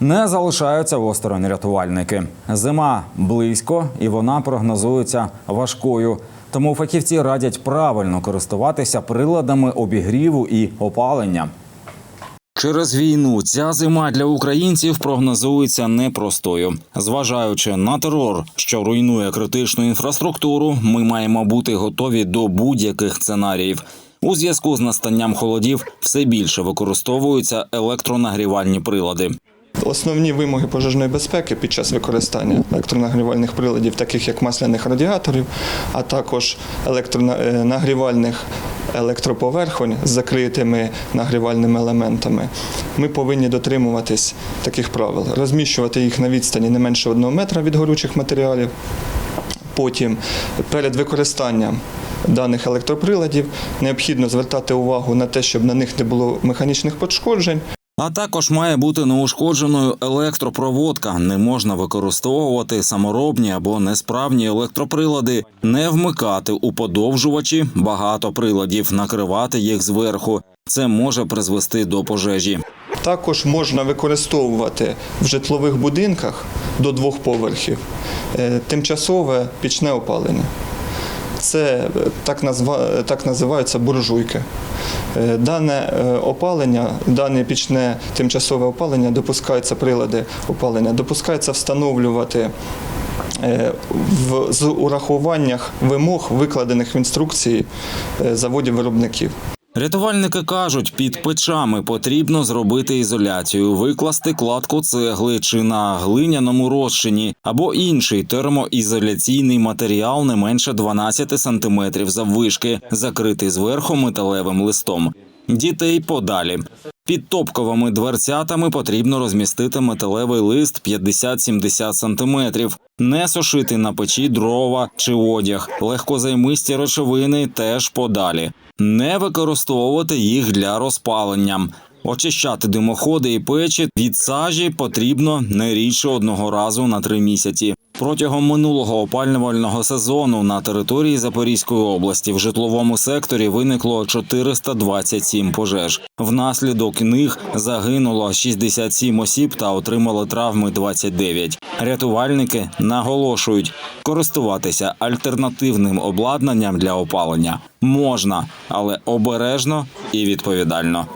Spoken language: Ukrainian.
Не залишаються осторонь рятувальники. Зима близько і вона прогнозується важкою. Тому фахівці радять правильно користуватися приладами обігріву і опалення. Через війну ця зима для українців прогнозується непростою. Зважаючи на терор, що руйнує критичну інфраструктуру, ми маємо бути готові до будь-яких сценаріїв. У зв'язку з настанням холодів все більше використовуються електронагрівальні прилади. Основні вимоги пожежної безпеки під час використання електронагрівальних приладів, таких як масляних радіаторів, а також електронагрівальних електроповерхонь з закритими нагрівальними елементами, ми повинні дотримуватись таких правил, розміщувати їх на відстані не менше одного метра від горючих матеріалів. Потім перед використанням даних електроприладів необхідно звертати увагу на те, щоб на них не було механічних пошкоджень. А також має бути неушкодженою електропроводка. Не можна використовувати саморобні або несправні електроприлади, не вмикати у подовжувачі багато приладів, накривати їх зверху. Це може призвести до пожежі. Також можна використовувати в житлових будинках до двох поверхів е, тимчасове пічне опалення. Це е, так, назва, так називаються буржуйки. Е, Дане е, опалення, дане пічне тимчасове опалення, допускаються прилади опалення, допускається встановлювати е, з урахуваннях вимог, викладених в інструкції е, заводів-виробників. Рятувальники кажуть, під печами потрібно зробити ізоляцію, викласти кладку цегли чи на глиняному розчині або інший термоізоляційний матеріал не менше 12 см заввишки, закритий зверху металевим листом. Дітей подалі. Під топковими дверцятами потрібно розмістити металевий лист 50-70 см. Не сушити на печі дрова чи одяг, легкозаймисті речовини теж подалі. Не використовувати їх для розпалення. Очищати димоходи і печі від сажі потрібно не рідше одного разу на три місяці. Протягом минулого опалювального сезону на території Запорізької області в житловому секторі виникло 427 пожеж. Внаслідок них загинуло 67 осіб та отримали травми 29. Рятувальники наголошують, користуватися альтернативним обладнанням для опалення можна, але обережно і відповідально.